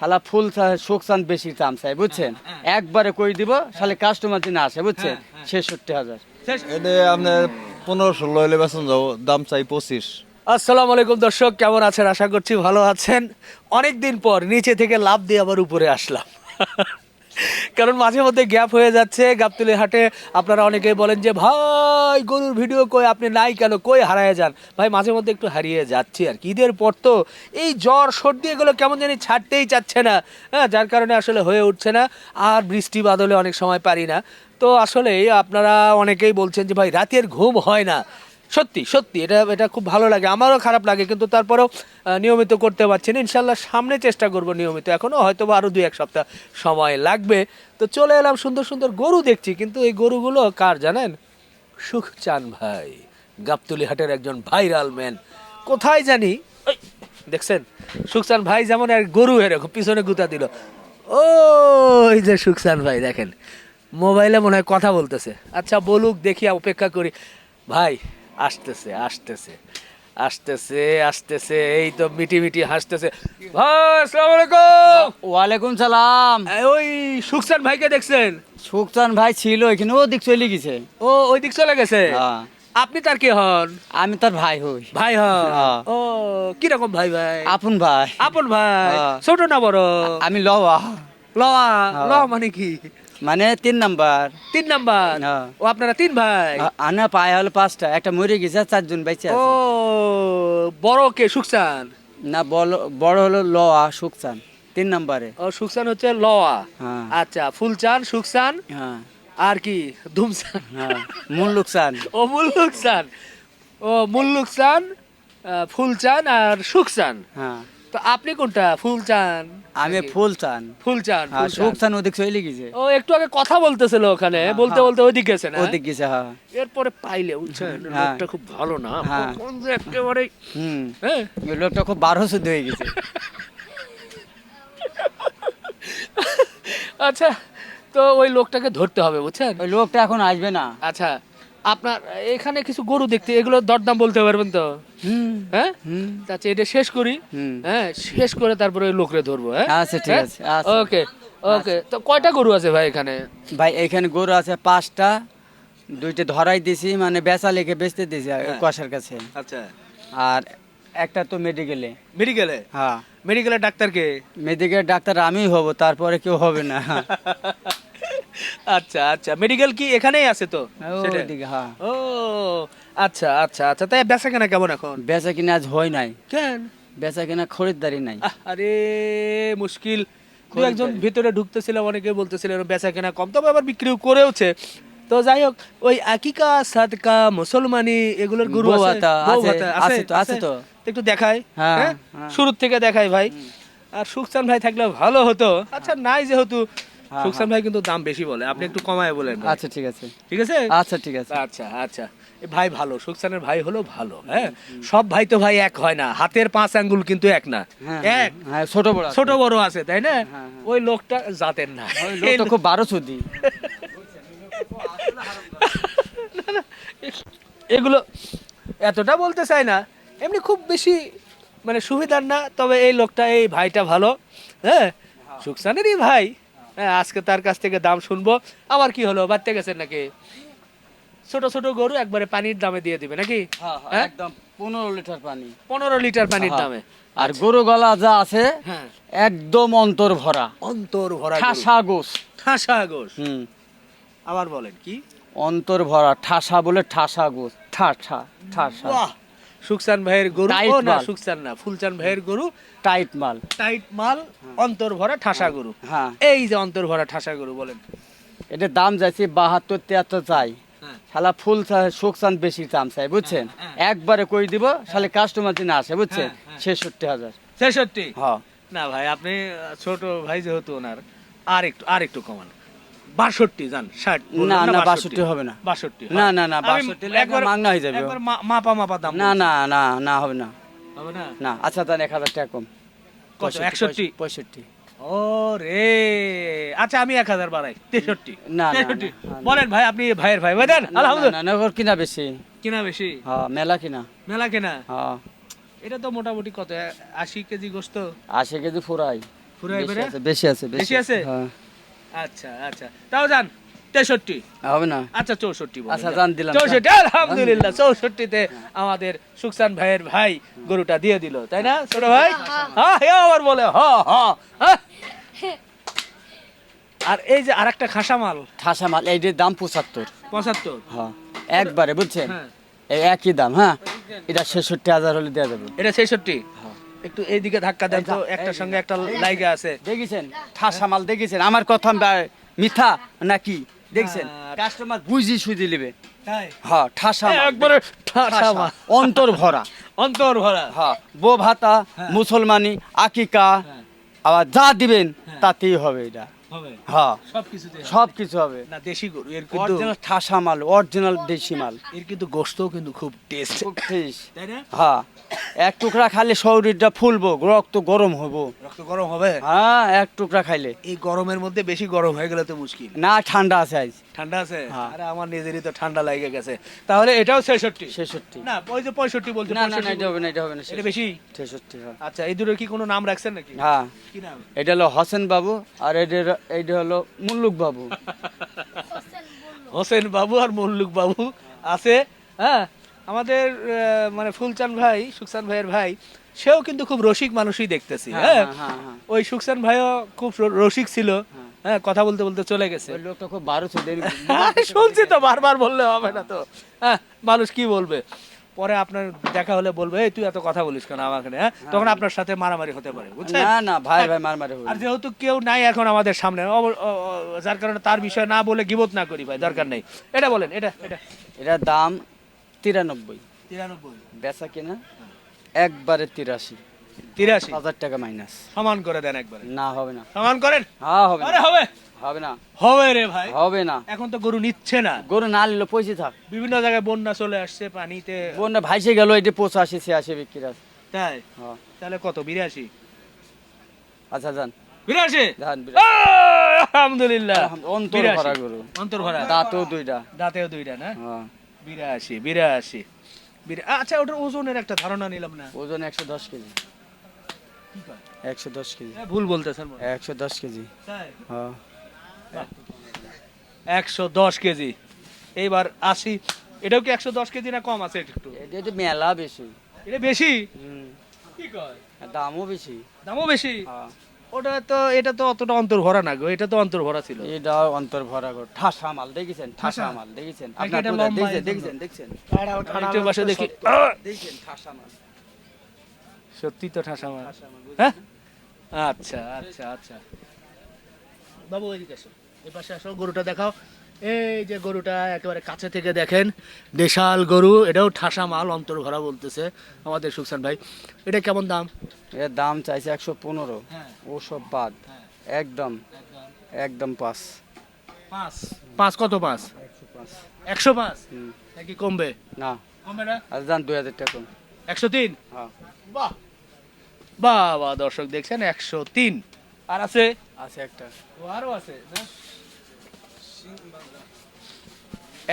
শালা ফুল চান বেশি দাম চাই বুঝছেন? একবারে কই দিব শালে কাস্টমার দিন আসে বুঝছেন? ছেষট্টি হাজার। এটা আপনার পনেরো ষোলো হলে বেতন যাব দাম চাই পঁচিশ। আসসালামু আলাইকুম দর্শক কেমন আছেন? আশা করছি ভালো আছেন। অনেকদিন পর নিচে থেকে লাভ দিয়ে আবার উপরে আসলাম। কারণ মাঝে মধ্যে গ্যাপ হয়ে যাচ্ছে গাবতলি হাটে। আপনারা অনেকেই বলেন যে, ভাই, গরুর ভিডিও কই? আপনি নাই কেন? কই হারায় যান? ভাই, মাঝে মধ্যে একটু হারিয়ে যাচ্ছি আর কি। ঈদের পর তো এই জ্বর, সর্দি, এগুলো কেমন জানি ছাড়তেই চাচ্ছে না। হ্যাঁ যার কারণে আসলে হয়ে উঠছে না। আর বৃষ্টি বাদলে অনেক সময় পারি না। তো আসলে আপনারা অনেকেই বলছেন যে, ভাই, রাতের ঘুম হয় না। সত্যি সত্যি, এটা এটা খুব ভালো লাগে। আমারও খারাপ লাগে, কিন্তু তারপরেও নিয়মিত করতে পারছি না। ইনশাল্লাহ সামনে চেষ্টা করব নিয়মিত। এখনও হয়তো বা আরও দু এক সপ্তাহ সময় লাগবে। তো চলে এলাম সুন্দর সুন্দর গরু দেখছি, কিন্তু এই গরুগুলো কার জানেন? সুখচান ভাই গাবতলি হাটের একজন ভাইরাল ম্যান। কোথায় জানি? দেখছেন? সুখচান ভাই যেমন এক গরু এরকম পিছনে গুতা দিল। ওই যে সুখচান ভাই, দেখেন। মোবাইলে মনে হয় কথা বলতেছে। আচ্ছা বলুক, দেখি, অপেক্ষা করি। ভাই আসতেছে আসতেছে আসতেছে আসতেছে এই তো মিটি মিটি হাসতেছে। ওয়ালাইকুম সালাম। ওই সুখসান ভাইকে দেখছেন? শোক ভাই ছিল এখানে ও দিক চলে গেছে। ও ওই দিক চলে গেছে? হ্যাঁ। আপনি তার কে হন? আমি তার ভাই হই। ভাই হন? হ্যাঁ। ও কি রকম ভাই ভাই? আপন ভাই। আপন ভাই? হ্যাঁ। ছোট না বড়? আমি লওয়া। লওয়া। লওয়া মানে কি? মানে তিন নাম্বার। তিন নাম্বার। হ্যাঁ। ও আপনারা তিন ভাই? আনা পায়ে হলো পাঁচটা একটা মরে গেছে চারজন বেঁচে ও বড় কে সুখসান না বড়- হলো লওয়া চান তিন নাম্বারে। ও সুখসান হচ্ছে লওয়া হ্যাঁ। আচ্ছা ফুলচান সুখসান হ্যাঁ। আর কি ধুমসান? হ্যাঁ চান ও মুল্লুকসান। ও মুল্লুকসান আহ, ফুলচান আর সুখসান হ্যাঁ। তো আপনি কোনটা? ফুলচান? আমি ফুল চান ফুলচান হ্যাঁ ফুলচান। শোক চান ওদিক চলে গেছে। ও একটু আগে কথা বলতেছিল ওখানে বলতে বলতে ওইদিক গেছে না? ওদিক গেছে হ্যাঁ। এরপরে পাইলে বুঝছেন হ্যাঁ। লোকটা খুব ভালো না। হ্যাঁ। একেবারে হুম। হ্যাঁ। লোকটা খুব বারো শুদ্ধ হয়ে গেছে। আচ্ছা তো ওই লোকটাকে ধরতে হবে বুঝছেন? ওই লোকটা এখন আসবে না। আচ্ছা। আপনার এখানে কিছু গরু দেখতে এগুলো দরদাম বলতে পারবেন তো? হুম। হ্যাঁ? হুম। আচ্ছা এটা শেষ করি। হুম। হ্যাঁ শেষ করে তারপরে ওই লোকরে ধরবো হ্যাঁ? আচ্ছা, ঠিক আছে, আচ্ছা। ওকে ওকে। তো কয়টা গরু আছে ভাই এখানে? ভাই এখানে গরু আছে পাঁচটা দুইটা ধরাই দিছি মানে বেচা লেগে বেচতে দিছি কষার কাছে। আচ্ছা। আর একটা তো মেডিকেলে। মেডিকেলে? হ্যাঁ। মেডিকেলের ডাক্তারকে মেডিকেল ডাক্তার আমি হব তারপরে কেউ হবে না। আচ্ছা আচ্ছা। মেডিকেল কি এখানেই আছে তো? ওইদিকে, হ্যাঁ। ও আচ্ছা আচ্ছা আচ্ছা। তাই বেচা কেনা কেমন এখন? বেচা কিনা আজ হয় নাই। কেন? বেচা কিনা খরিদ্দারি নাই। আরে মুশকিল। দু একজন ভিতরে ঢুকতেছিলাম অনেকে বলতেছিলেন বেচা কেনা কম। তবে আবার বিক্রিও করেওছে। তো যাই হোক ওই আকিকা সাদকা মুসলমানি এগুলোর গুরু আছে। তো, আছে। তো। একটু দেখাই হ্যাঁ, হ্যাঁ? হ্যাঁ। শুরুর থেকে দেখাই ভাই। আর সুখসান ভাই থাকলে ভালো হতো। আচ্ছা নাই যেহেতু হ্যাঁ, সুখসান ভাই কিন্তু দাম বেশি বলে। আপনি একটু কমায় বলেন আচ্ছা ঠিক আছে। ঠিক আছে? আচ্ছা ঠিক আছে। আচ্ছা আচ্ছা। ভাই ভালো সুখসানের ভাই হলো ভালো হ্যাঁ? সব ভাই তো ভাই এক হয় না। হাতের পাঁচ আঙ্গুল কিন্তু এক না। হ্যাঁ এক। হ্যাঁ ছোট বড় ছোট বড় আছে তাই না? হ্যাঁ, ওই লোকটা জাতের না। লোকটা খুব বারো সুদি এগুলো এতটা বলতে চাই না। এমনি খুব বেশি মানে সুবিধার না তবে এই লোকটা এই ভাইটা ভালো হ্যাঁ? সুখসানেরই ভাই। হ্যাঁ আজকে তার কাছ থেকে দাম শুনব। আবার কি হলো বাড়তে গেছেন নাকি? ছোট ছোট গরু একবারে পানির দামে দিয়ে দিবে নাকি? হ্যাঁ? একদম পনেরো লিটার পানি। পনেরো লিটার পানির হ্যাঁ। দামে। আর গরু গলা যা আছে হ্যাঁ। একদম অন্তর ভরা। অন্তর ভরা ঠাসা গোস ঠাসা গোস হুম। আবার বলেন কি? অন্তর ভরা ঠাসা বলে ঠাসা গোস ঠাসা ঠাসা। সুকসান ভাইয়ের গরু? ও না। সুকসান না ফুলচান ভাইয়ের গরু। টাইট মাল। টাইট মাল অন্তর ভরা ঠাসা গরু। হ্যাঁ। এই যে অন্তর ভরা ঠাসা গরু বলেন। এটা দাম যাচ্ছে বাহাত্তর তিয়াত্তর চাই। হ্যাঁ। শালা ফুল শোক চান বেশি দাম চাই বুঝছেন? একবারে কই দিব শালে কাস্টমার দিন আসে বুঝছেন? ছেষট্টি হাজার। ছেষট্টি? হ্যাঁ। না ভাই আপনি ছোট ভাই যেহেতু ওনার আর একটু আর একটু কমান। বাষট্টি জান ষাট না, না, 62 হবে না। বাষট্টি না, না, না, আমি 62 হলে একবার মাগনা হয়ে যাবে। একবার মাপা মাপা দাম না না না না হবে না। হবে না? না আচ্ছা তাহলে এক হাজার টাকা কম। কত, পঁয়ষট্টি, 61? পঁয়ষট্টি। ও রে আচ্ছা আমি এক হাজার বাড়াই। তেষট্টি। না, তেষট্টি। বলেন ভাই আপনি ভাইয়ের ভাই। ভাই দেন না, আলহামদুলিল্লাহ। ওর কিনা বেশি। কিনা বেশি? হ্যাঁ মেলা কিনা। মেলা কেনা? হ্যাঁ এটা তো মোটামুটি কত? আশি কেজি গোস্ত? আশি কেজি ফুরাই। বেশি আছে বেশি আছে বেশি আছে? হ্যাঁ। আচ্ছা আচ্ছা। তাও যান তেষট্টি। হবে না। আচ্ছা চৌষট্টি আচ্ছা, দিলাম, চৌষট্টি আলহামদুলিল্লাহ চৌষট্টিতে আমাদের সুকসান ভাইয়ের ভাই গরুটা দিয়ে দিল তাই না ছোট ভাই? হ্যাঁ হে আবার বলে হ হ হ্যাঁ। আর এই যে মাল এইটির দাম পঁচাত্তর। পঁচাত্তর? হ্যাঁ একবারে বুঝছেন? হ্যাঁ। এই একই দাম হ্যাঁ? এটা ছেষট্টি হাজার হলে দেওয়া যাবে। এটা ছেষট্টি? হ্যাঁ। একটু এইদিকে ধাক্কা দেন তো একটার সঙ্গে একটা লাইগা আছে। দেখেছেন? ঠাসা মাল দেখেছেন? আমার কথা মিথ্যা নাকি? দেখছেন? কাস্টমার বুঝি সুজি নেবে তাই? হ্যাঁ ঠাসা। একবারে ঠাসা। অন্তর ভরা। অন্তর ভরা। হ্যাঁ বো ভাতা মুসলমানি আকিকা হ্যাঁ। আবার যা দিবেন তাতেই হবে এটা। হ্যাঁ। সব কিছু হবে। না দেশি গরু এর কিন্তু অরিজিনাল ঠাসা মাল অরিজিনাল দেশি মাল। এর কিন্তু গোস্তও কিন্তু খুব টেস্ট খুব ফ্রেশ তাই না? হ্যাঁ। এক টুকরা খাইলে শরীরটা ফুলবো রক্ত গরম হব। রক্ত গরম হবে? হ্যাঁ এক টুকরা খাইলে। এই গরমের মধ্যে বেশি গরম হয়ে গেলে তো মুশকিল। না ঠান্ডা আছে আজ। ঠান্ডা আছে? হ্যাঁ। আরে আমার নিজেরই তো ঠান্ডা লাগে গেছে। তাহলে এটাও ছেষট্টি? ছেষট্টি। না ওই যে পঁয়ষট্টি বলছে না না এটা হবে না এটা হবে না এটা বেশি? ছেষট্টি হ্যাঁ। আচ্ছা এই দুটোর কি কোনো নাম রাখছেন নাকি? হ্যাঁ। কি নাম? এটা হলো হোসেন বাবু আর এটা এইটা হলো মুল্লুক বাবু। হোসেন বাবু আর মল্লুক বাবু আছে হ্যাঁ? আমাদের মানে ফুলচান ভাই সুকসান ভাইয়ের ভাই সেও কিন্তু খুব রসিক মানুষই দেখতেছি হ্যাঁ, হ্যাঁ? হ্যাঁ, হ্যাঁ। ওই সুকসান ভাইও খুব রসিক ছিল হ্যাঁ। কথা বলতে বলতে চলে গেছে। ওই লোকটা খুব বারো ছিল শুনছি তো বারবার বললে হবে না তো। হ্যাঁ মানুষ কি বলবে? পরে আপনার দেখা হলে বলবে এই তুই এত কথা বলিস কেন আমাকে হ্যাঁ? তখন আপনার সাথে মারামারি হতে পারে বুঝছেন? না না ভাই ভাই মার মারে আর যেহেতু কেউ নাই এখন আমাদের সামনে যার কারণে তার বিষয় না বলে গিবত না করি ভাই দরকার নেই। এটা বলেন এটা এটা। এটা দাম তিরানব্বই। তিরানব্বই। বেচা কিনা একবারে তিরাশি। তিরাশি? হাজার টাকা মাইনাস। সমান করে দেন একবারে। না হবে না। সমান করেন? হ্যাঁ হবে আরে হবে। হবে না। হবে রে ভাই। হবে না। এখন তো গরু নিচ্ছে না। গরু না নিলে পয়সা থাক। বিভিন্ন জায়গায় বন্যা চলে আসছে পানিতে। বন্যা ভাইসে গেল এটা পঁচাশি ছিয়াশি বিক্রি আছে। তাই? হ্যাঁ। তাহলে কত? বিরাশি? আচ্ছা যান। বিরাশি? যান আলহামদুলিল্লাহ। অন্তর। ভরা গরু। অন্তর ভরা দাঁতও দুইটা। দাঁতেও দুইটা না? হ্যাঁ। বিরাশি বিরাশি। বিরা- আচ্ছা ওটার ওজনের একটা ধারণা নিলাম না। ওজন একশো দশ কেজি। একশো দশ কেজি। ভুল বলতেছেন একশো দশ কেজি? হ্যাঁ। একশো দশ কেজি। এইবার আশি এটাও কি একশো দশ কেজি না কম আছে একটু? এটা একটু মেলা বেশি। এটা বেশি? কি কয়? দামও বেশি। দামও বেশি? হ্যাঁ। ওটা তো এটা তো অতটা অন্তর ভরা না গো এটা তো অন্তর ভরা ছিল। এটা অন্তর ভরা গরু ঠাসা মাল দেখেছেন? ঠাসা? মাল দেখেছেন? আপনার দেখছেন? দেখছেন দেখছেন? একটু পাশে দেখি। দেখছেন ঠাসা মাল। সত্যি তো ঠাসা মাল। হ্যাঁ? আচ্ছা আচ্ছা আচ্ছা। বাবু এদিকে আসো। এই পাশে আসো গরুটা দেখাও। এই যে গরুটা একেবারে কাছে থেকে দেখেন দেশাল গরু এটাও ঠাসা মাল অন্তর ভরা বলতেছে আমাদের সুকসান ভাই। এটা কেমন দাম? এর দাম চাইছে একশো পনেরো। হ্যাঁ। ও সব বাদ। একদম। একদম। পাঁচ। পাঁচ? পাঁচ কত পাঁচ? একশো পাঁচ। নাকি কমবে? না। কমবে না? আর যান দুই হাজার টাকা কম। একশো তিন? হ্যাঁ। বাহ! বাহ দর্শক দেখছেন একশো তিন। আর আছে? আছে একটা। ও আরও আছে?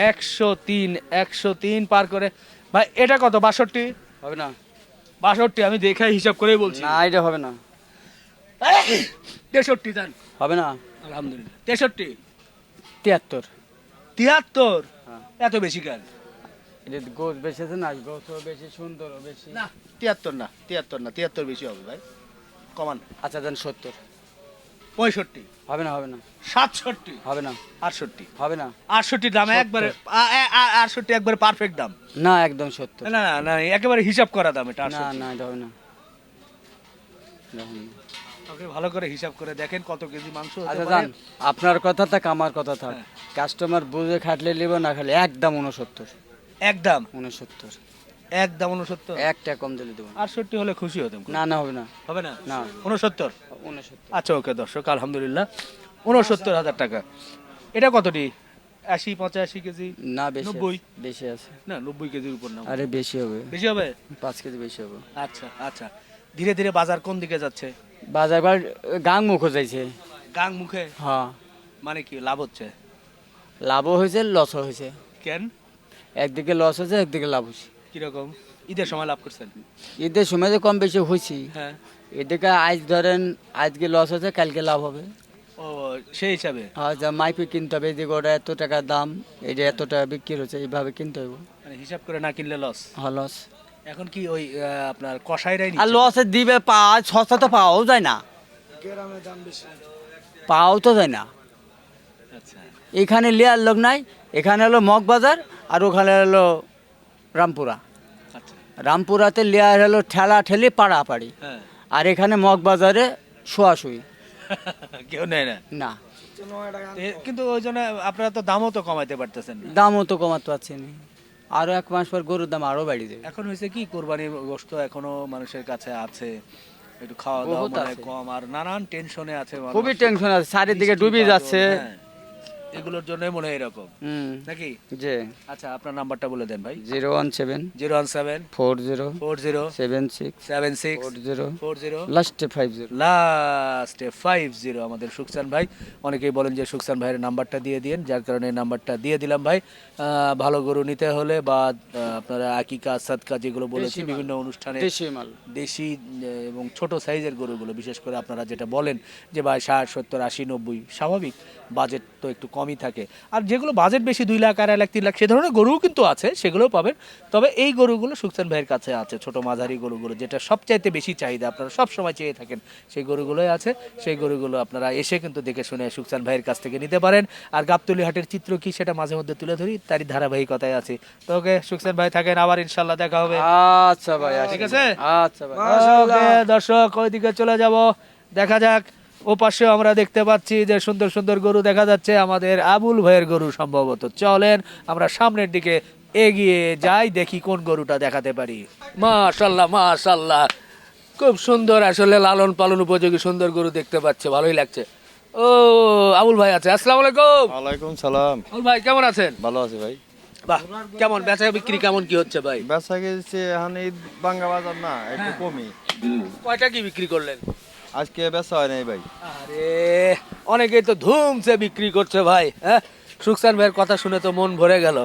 একশো তিন একশো তিন পার করে। ভাই এটা কত? বাষট্টি? হবে না। বাষট্টি আমি দেখে হিসাব করেই বলছি। না এটা হবে না। তেষট্টি দেন হবে না। আলহামদুলিল্লাহ। তেষট্টি? তিয়াত্তর। তিয়াত্তর? হ্যাঁ। এত বেশি কেন? এটা গোছ বেশি আছে না গোছও বেশি সুন্দরও বেশি। না তিয়াত্তর না তিয়াত্তর না তিয়াত্তর বেশি হবে ভাই। কমান। আচ্ছা যান সত্তর। পঁয়ষট্টি। হবে না হবে না। সাতষট্টি। হবে না। আটষট্টি। হবে না। আটষট্টি দাম একবারে আটষট্টি একবারে পারফেক্ট দাম। না একদম সত্তর। না না না একেবারে হিসাব করা দাম এটা না না এটা হবে না। আপনি ভালো করে হিসাব করে দেখেন কত কেজি মাংস আচ্ছা। যান আপনার কথা থাক আমার কথা থাক। হ্যাঁ। কাস্টমার বুঝে খাটলে নিব না খালি একদম উনসত্তর একদম। উনসত্তর একদম উনসত্তর একটা কম দিলে দেবো আটষট্টি হলে খুশি হতাম না না হবে না। হবে না? না। উনসত্তর উনসত্তর আচ্ছা ওকে দর্শক আলহামদুলিল্লাহ। উনসত্তর হাজার টাকা। এটা কতটি? আশি পঁচাশি কেজি? না বেশি নব্বই। বেশি আছে। না নব্বই কেজির উপর না। আরে বেশি হবে। বেশি হবে? পাঁচ কেজি বেশি হবে। আচ্ছা আচ্ছা। ধীরে ধীরে বাজার কোন দিকে যাচ্ছে? বাজার বার গাং মুখ যাইছে। গাং মুখে হ্যাঁ। মানে কি লাভ হচ্ছে? লাভও হয়েছে লসও হয়েছে। কেন? একদিকে লস হয়েছে একদিকে লাভ হয়েছে। কীরকম? ঈদের সময় লাভ করছেন? ঈদের সময় তো কম বেশি হয়েছি। হ্যাঁ। এদিকে আজ ধরেন আজকে লস হচ্ছে কালকে লাভ হবে। ও সেই হিসাবে? আর যা মাইপে কিনতে হবে এদিকে ওটা এত টাকা দাম এটা এত টাকা বিক্রি হচ্ছে এইভাবে কিনতে হবে। মানে হিসাব করে না কিনলে লস হ্যাঁ লস এখন কি ওই আপনার কষাইরাই আর? লসে দিবে পা সস্তা তো পাওয়াও যায় না। পাওয়াও তো যায় না। আচ্ছা। এখানে লিয়ার লোক নাই এখানে হলো মগবাজার আর ওখানে হলো রামপুরা। আচ্ছা। রামপুরাতে লেয়ার হলো ঠেলা ঠেলি পাড়াপাড়ি। হ্যাঁ। আর এখানে মগবাজারে শোয়াশুই কেউ নেয় না? না। কিন্তু ওই জন্য আপনারা তো দামও তো কমাইতে পারতেছেন দামও তো কমাতে পারছি না। আরও এক মাস পর গরুর দাম আরও বাড়িয়ে দেবে এখন হয়েছে কি কোরবানির গোশত এখনও মানুষের কাছে আছে। একটু খাওয়া দাওয়া। কম আর নানান টেনশনে আছে খুবই টেনশন আছে চারিদিকে ডুবে যাচ্ছে। এগুলোর জন্যই মনে হয় এরকম। নাকি? যে আচ্ছা আপনার নাম্বারটা বলে দেন ভাই। Zero one seven zero one seven four zero four zero seven six seven six four zero four zero লাস্টে ফাইভ জিরো। লাস্টে ফাইভ জিরো। আমাদের সুকসান ভাই অনেকেই বলেন যে সুকসান ভাইয়ের নাম্বারটা দিয়ে দিন যার কারণে নাম্বারটা দিয়ে দিলাম ভাই। ভালো গরু নিতে হলে বা আপনারা আকিকা সাদকা যেগুলো বলেছি বিভিন্ন অনুষ্ঠানে দেশি মাল। দেশি এবং ছোট সাইজের গরুগুলো বিশেষ করে আপনারা যেটা বলেন যে ভাই ষাট সত্তর আশি নব্বই স্বাভাবিক। বাজেট তো একটু কমই থাকে। আর যেগুলো বাজেট বেশি দুই লাখ আড়াই লাখ তিন লাখ সে ধরনের গরুও কিন্তু আছে সেগুলোও পাবেন। তবে এই গরুগুলো সুকসান ভাইয়ের কাছে আছে ছোট মাঝারি গরুগুলো যেটা সবচাইতে বেশি চাহিদা। আপনারা সব সময় চেয়ে থাকেন সেই গরুগুলোই আছে। সেই গরুগুলো আপনারা এসে কিন্তু দেখে শুনে সুকসান ভাইয়ের কাছ থেকে নিতে পারেন। আর গাবতলি হাটের চিত্র কি সেটা মাঝে মধ্যে তুলে ধরি তারই ধারাবাহিকতায় আছে। তো ওকে সুকসান ভাই থাকেন আবার ইনশাল্লাহ দেখা হবে। আচ্ছা ভাই ঠিক আছে? আচ্ছা ভাই। দর্শক ওইদিকে চলে যাব। দেখা যাক। ও পাশে আমরা দেখতে পাচ্ছি যে সুন্দর সুন্দর গরু দেখা যাচ্ছে। আমাদের আবুল ভাইয়ের গরু সম্ভবত। চলেন আমরা সামনের দিকে এগিয়ে যাই দেখি কোন গরুটা দেখাতে পারি। মাশাল্লাহ মাশাল্লাহ। খুব সুন্দর আসলে লালন পালন উপযোগী সুন্দর গরু দেখতে পাচ্ছে ভালোই লাগছে। ও আবুল ভাই আছে আসসালামু আলাইকুম। ওয়ালাইকুম সালাম। আবুল ভাই কেমন আছেন? ভালো আছি ভাই। বাহ কেমন বেচা বিক্রি কেমন কি হচ্ছে ভাই? বেচা গেছে এখন বাঙ্গা বাজার না একটু কমই। কয়টা কি বিক্রি করলেন? আজকে বেচা হয় নাই ভাই। আরে অনেকেই তো ধুমছে বিক্রি করছে ভাই হ্যাঁ? সুকসান ভাইয়ের কথা শুনে তো মন ভরে গেল।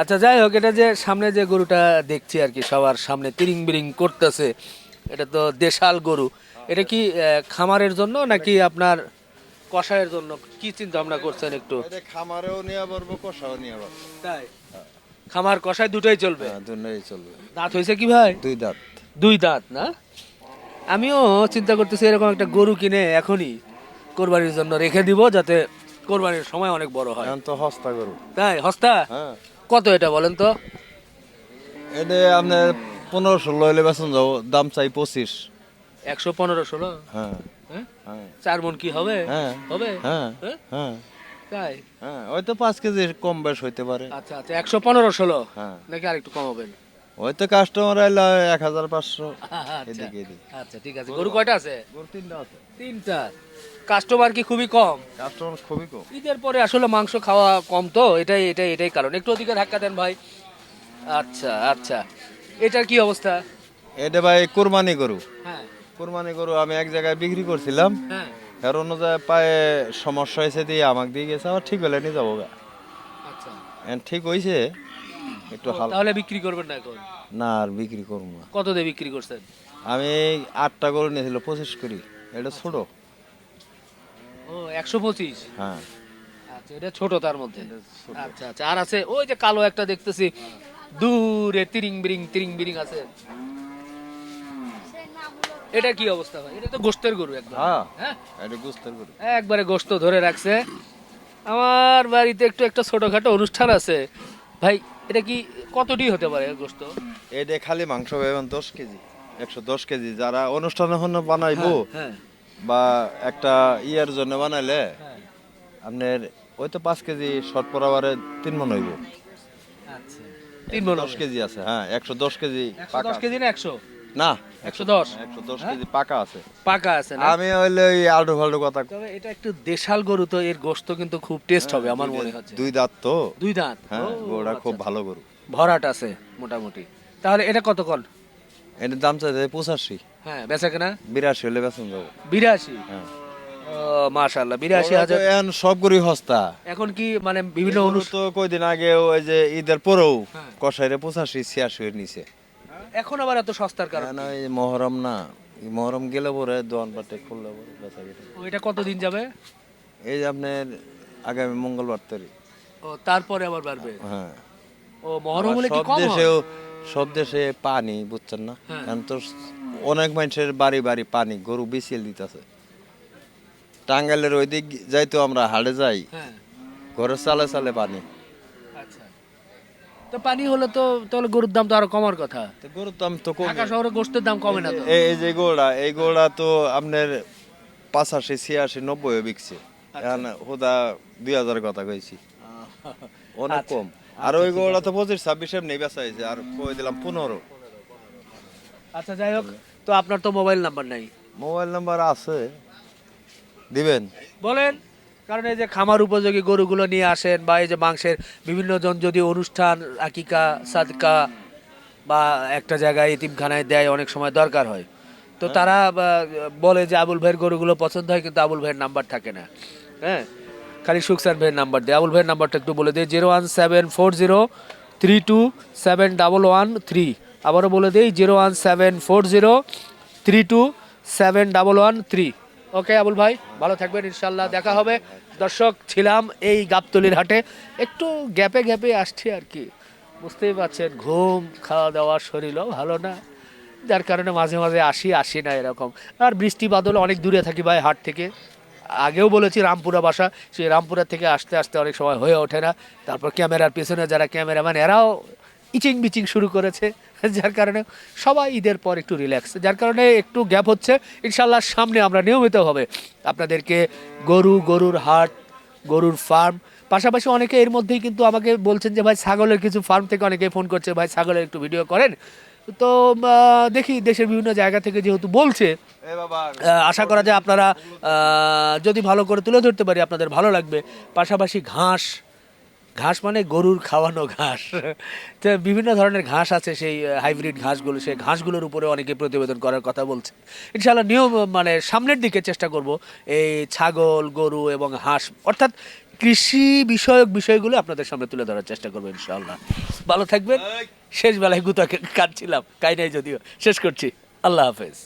আচ্ছা যাই হোক এটা যে সামনে যে গরুটা দেখছি আর কি সবার সামনে তিরিং বিরিং করতেছে এটা তো দেশাল গরু। এটা কি খামারের জন্য নাকি আপনার কষায়ের জন্য? কি চিন্তা ভাবনা করছেন একটু? খামারেও নিয়ে পারব কষাও নিয়ে পারব তাই? খামার কষায় দুটোই চলবে? হ্যাঁ দুটাই চলবে। দাঁত হয়েছে কি ভাই? দুই দাঁত। দুই দাঁত না? আমিও চিন্তা করতেছি এরকম একটা গরু কিনে এখনই কোরবানির জন্য রেখে দিব যাতে কোরবানির সময় অনেক বড় হয়। এখন তো হস্তা গরু। তাই? হস্তা? হ্যাঁ। কত এটা বলেন তো? এটা আপনার পনেরো ষোলো হলে বেতন যাব দাম চাই পঁচিশ। একশো পনেরো ষোলো? হ্যাঁ। হ্যাঁ? হ্যাঁ। চার মন কি হবে? হ্যাঁ। হবে? হ্যাঁ। হ্যাঁ? হ্যাঁ। তাই? হ্যাঁ হয়তো পাঁচ কেজি কম বেশ হইতে পারে। আচ্ছা আচ্ছা একশো পনেরো ষোলো? হ্যাঁ। নাকি আরেকটু কম হবে হয়তো কাস্টমার আইলে এক হাজার পাঁচশো। আচ্ছা এদিকে এদিকে। আচ্ছা ঠিক আছে। গরু কয়টা আছে? গরু তিনটা আছে। তিনটা। কাস্টমার কি খুবই কম? কাস্টমার খুবই কম। ঈদের পরে আসলে মাংস খাওয়া কম তো এটাই এটাই এটাই কারণ। একটু ওদিকে ধাক্কা দেন ভাই। আচ্ছা আচ্ছা। এটার কি অবস্থা? এটা ভাই কোরবানি গরু। হ্যাঁ। কোরবানি গরু আমি এক জায়গায় বিক্রি করছিলাম। হ্যাঁ। আর অন্য জায়গায় পায়ে সমস্যা হয়েছে দিয়ে আমাকে দিয়ে গেছে আমার ঠিক হলে নিয়ে যাব আচ্ছা। ঠিক হয়েছে একটু হাল তাহলে বিক্রি করবেন না এখন? না আর বিক্রি করব না। কত দিয়ে বিক্রি করছেন? আমি আটটা গরু নিয়েছিল পঁচিশ করি এটা ছোট। ও একশো পঁচিশ? হ্যাঁ। আচ্ছা এটা ছোট তার মধ্যে। আচ্ছা আচ্ছা আর আছে ওই যে কালো একটা দেখতেছি। দূরে তিরিং বিরিং তিরিং বিরিং আছে। এটা কি অবস্থা ভাই? এটা তো গোস্তের গরু একদম। হ্যাঁ হ্যাঁ? এটা গুস্তের গরু। একবারে গোস্ত ধরে রাখছে। আমার বাড়িতে একটু একটা ছোটখাটো অনুষ্ঠান আছে। ভাই এটা কি কতটি হতে পারে গোস্ত? এটা খালি মাংস পাবেন দশ কেজি একশো দশ কেজি। যারা অনুষ্ঠান বানাইবো হ্যাঁ বা একটা ইয়ার জন্য বানাইলে হ্যাঁ আপনার ওই তো পাঁচ কেজি শর্ট পরাবারে তিন মন হইব। আচ্ছা। তিন মন দশ কেজি আছে হ্যাঁ একশো দশ কেজি দশ কেজি না একশো? না? একশো দশ। একশো দশ? কেজি পাকা আছে। পাকা আছে না? আমি হইলে ওই আলটু ফাল্টু কথা তবে এটা একটু দেশাল গরু তো এর গোস্ত কিন্তু খুব টেস্ট হবে আমার মনে হচ্ছে। দুই দাঁত তো। দুই দাঁত? হ্যাঁ গরুটা খুব আচ্ছা। ভালো গরু। ভরাট আছে মোটামুটি। তাহলে এটা কত কন এটার দাম চাইছে পঁচাশি। হ্যাঁ বেচা কেনা? বিরাশি হলে বেতন যাব। বিরাশি? হ্যাঁ। ও বিরাশি হাজার এখন সব হস্তা এখন কি মানে বিভিন্ন অনুষ্ঠান কয়দিন আগে ওই যে ঈদের পরেও হ্যাঁ। কষাইরে পঁচাশি ছিয়াশি এর নিচে এখন আবার এত সস্তার কারণ না এই মহরম না। মহরম গেলে পরে দোয়ান পাটে খুললে পরে বেচা। এটা কতদিন যাবে? এই যে আপনার আগামী মঙ্গলবার তারিখ। ও তারপরে আবার বাড়বে? হ্যাঁ। ও মহরম হলে কি কম? দেশেও সব দেশে পানি বুঝছেন না? হ্যাঁ। এখন তো অনেক মানুষের বাড়ি বাড়ি পানি গরু বেশিয়ে দিতেছে। টাঙ্গাইলের ওই দিক যাইতো আমরা হাড়ে যাই। হ্যাঁ। ঘরে চালে চালে পানি। তো পানি হলে তো তাহলে গরুর দাম তো আরও কমার কথা। তো গরুর দাম তো কমে। ঢাকা শহরে গোস্তের দাম কমে না তো? এই যে গোড়া এই গোড়া তো আপনার পাঁচাশি ছিয়াশি নব্বই বিকছে। আচ্ছা। এখন হুদা দুই হাজার কথা কইছি। অনেক আচ্ছা। কম। আর ওই গোড়া তো পঁচিশ ছাব্বিশ এমনি বেচা হয়েছে। আর কই দিলাম পনেরো। আচ্ছা যাই হোক তো আপনার তো মোবাইল নাম্বার নাই। মোবাইল নাম্বার আছে। দিবেন? বলেন। কারণ এই যে খামার উপযোগী গরুগুলো নিয়ে আসেন বা এই যে মাংসের বিভিন্ন জন যদি অনুষ্ঠান আকিকা সাদকা বা একটা জায়গায় ইতিমখানায় দেয় অনেক সময় দরকার হয়। তো তারা বলে যে আবুল ভাইয়ের গরুগুলো পছন্দ হয় কিন্তু আবুল ভাইয়ের নাম্বার থাকে না। হ্যাঁ? খালি সুকসান ভাইয়ের নাম্বার দেয়। আবুল ভাইয়ের নাম্বারটা একটু বলে দিই। Zero one seven four zero three two seven double one three. আবারও বলে দিই zero one seven four zero three two seven double one three. Okay, Abul ভাই, ভালো থাকবেন ইনশাল্লাহ দেখা হবে। দর্শক, ছিলাম এই গাবতলির হাটে। একটু গ্যাপে গ্যাপে আসছি আর কি। বুঝতেই পারছেন, ঘুম, খাওয়া দাওয়া, শরীরও ভালো না। যার কারণে মাঝে মাঝে আসি আসি না এরকম। আর বৃষ্টি বাদল অনেক দূরে থাকি ভাই হাট থেকে। আগেও বলেছি রামপুরা বাসা, সেই রামপুরা থেকে আসতে আসতে অনেক সময় হয়ে ওঠে না। তারপর ক্যামেরার পেছনে যারা ক্যামেরাম্যান, এরাও ইচিং বিচিং শুরু করেছে। যার কারণে সবাই ঈদের পর একটু রিল্যাক্স যার কারণে একটু গ্যাপ হচ্ছে। ইনশাল্লাহ সামনে আমরা নিয়মিতভাবে আপনাদেরকে গরু গরুর হাট গরুর ফার্ম পাশাপাশি অনেকে এর মধ্যেই কিন্তু আমাকে বলছেন যে ভাই ছাগলের কিছু ফার্ম থেকে অনেকে ফোন করছে। ভাই ছাগলের একটু ভিডিও করেন। তো দেখি দেশের বিভিন্ন জায়গা থেকে যেহেতু বলছে বাবা। আশা করা যায় আপনারা যদি ভালো করে তুলে ধরতে পারি আপনাদের ভালো লাগবে। পাশাপাশি ঘাস ঘাস মানে গরুর খাওয়ানো ঘাস। তো বিভিন্ন ধরনের ঘাস আছে সেই হাইব্রিড ঘাসগুলো সেই ঘাসগুলোর উপরে অনেকে প্রতিবেদন করার কথা বলছে। ইনশাআল্লাহ নিয়ম মানে সামনের দিকে চেষ্টা করব এই ছাগল গরু এবং হাঁস। অর্থাৎ কৃষি বিষয়ক বিষয়গুলো আপনাদের সামনে তুলে ধরার চেষ্টা করব ইনশাআল্লাহ। ভালো থাকবেন। শেষ বেলায় গুতা কাটছিলাম কাই নাই যদিও। শেষ করছি। আল্লাহ হাফেজ।